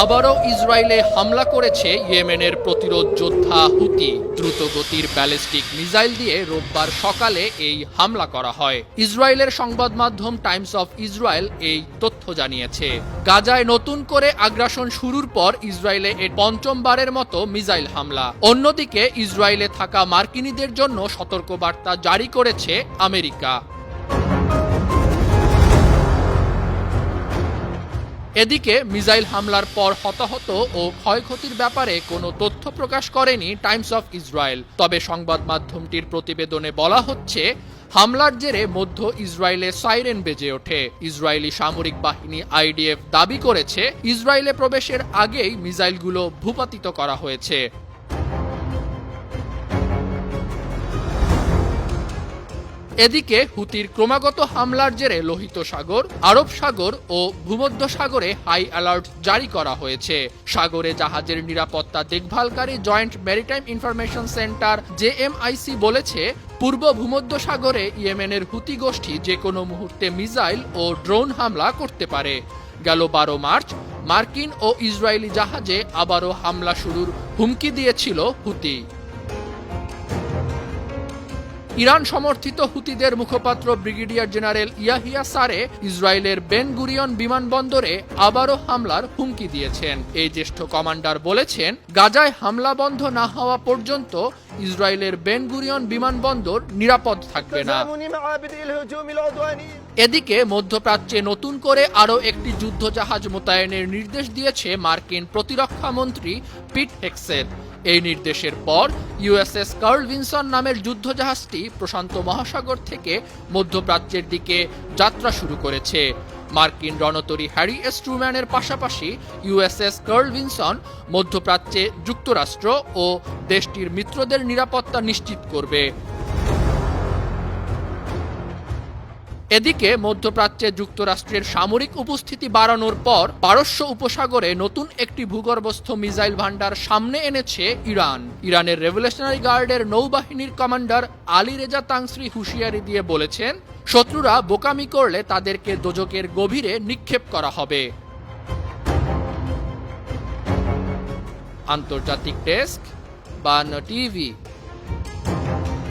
আবারও ইসরায়েলে হামলা করেছে ইয়েমেনের প্রতিরোধ যোদ্ধা হুতি। দ্রুতগতির ব্যালিস্টিক মিসাইল দিয়ে রোববার সকালে এই হামলা করা হয়। ইসরায়েলের সংবাদ মাধ্যম টাইমস অফ ইসরায়েল এই তথ্য জানিয়েছে। গাজায় নতুন করে আগ্রাসন শুরুর পর ইসরায়েলে এর পঞ্চমবারের মতো মিসাইল হামলা। অন্যদিকে ইসরায়েলে থাকা মার্কিনীদের জন্য সতর্কবার্তা জারি করেছে আমেরিকা। এদিকে মিসাইল হামলার পর হতাহত ও ক্ষয়ক্ষতির ব্যাপারে কোনো তথ্য প্রকাশ করেনি টাইমস অফ ইসরায়েল। তবে সংবাদ মাধ্যমটির প্রতিবেদনে বলা হচ্ছে, হামলার জেরে মধ্য ইসরায়েলে সাইরেন বেজে ওঠে। ইসরায়েলি সামরিক বাহিনী আইডিএফ দাবি করেছে, ইসরায়েলে প্রবেশের আগেই মিসাইলগুলো ভূপাতিত করা হয়েছে। এদিকে হুতির ক্রমাগত হামলার জেরে লোহিত সাগর, আরব সাগর ও ভূমধ্য সাগরে হাই অ্যালার্ট জারি করা হয়েছে। সাগরে জাহাজের নিরাপত্তা দেখভালকারী joint maritime information centre JMIC বলেছে, পূর্ব ভূমধ্য সাগরে ইয়েমেনের হুতি গোষ্ঠী যে কোনো মুহূর্তে মিসাইল ও ড্রোন হামলা করতে পারে। গেল বারো মার্চ, মার্কিন ও ইসরায়েলি জাহাজে আবারও হামলা শুরুর হুমকি দিয়েছিল হুতি। ইরান সমর্থিত হুতিদের মুখপাত্র ব্রিগেডিয়ার জেনারেল ইয়াহিয়া সারে ইসরায়েলের বেনগুরিয়ন বিমানবন্দরে আবারও হামলার হুমকি দিয়েছেন। এই জ্যেষ্ঠ কমান্ডার বলেছেন, গাজায় হামলা বন্ধ না হওয়া পর্যন্ত ইসরায়েলের বেন গুরিয়ন বিমানবন্দর নিরাপদ থাকবে না। এদিকে মধ্যপ্রাচ্যে নতুন করে আরও একটি যুদ্ধজাহাজ মোতায়েনের নির্দেশ দিয়েছে মার্কিন প্রতিরক্ষা মন্ত্রী পিট হেক্সেথ এই নির্দেশের পর ইউএসএস কার্ল ভিনসন নামের যুদ্ধজাহাজটি প্রশান্ত মহাসাগর থেকে মধ্যপ্রাচ্যের দিকে যাত্রা শুরু করেছে। মার্কিন রণতরী হ্যারি এস্ট্রুম্যানের পাশাপাশি ইউএসএস কার্ল ভিনসন মধ্যপ্রাচ্যে যুক্তরাষ্ট্র ও দেশটির মিত্রদের নিরাপত্তা নিশ্চিত করবে। এদিকে মধ্যপ্রাচ্যে যুক্তরাষ্ট্রের সামরিক উপস্থিতি বাড়ানোর পর পারস্য উপসাগরে নতুন একটি ভূগর্ভস্থ মিসাইল ভান্ডার সামনে এনেছে ইরান। ইরানের রেভলিউশনারি গার্ডের নৌবাহিনীর কমান্ডার আলী রেজা তাংশ্রী হুঁশিয়ারি দিয়ে বলেছেন, শত্রুরা বোকামি করলে তাদেরকে দোজকের গভীরে নিক্ষেপ করা হবে। আন্তর্জাতিক ডেস্ক বান্ন টিভি।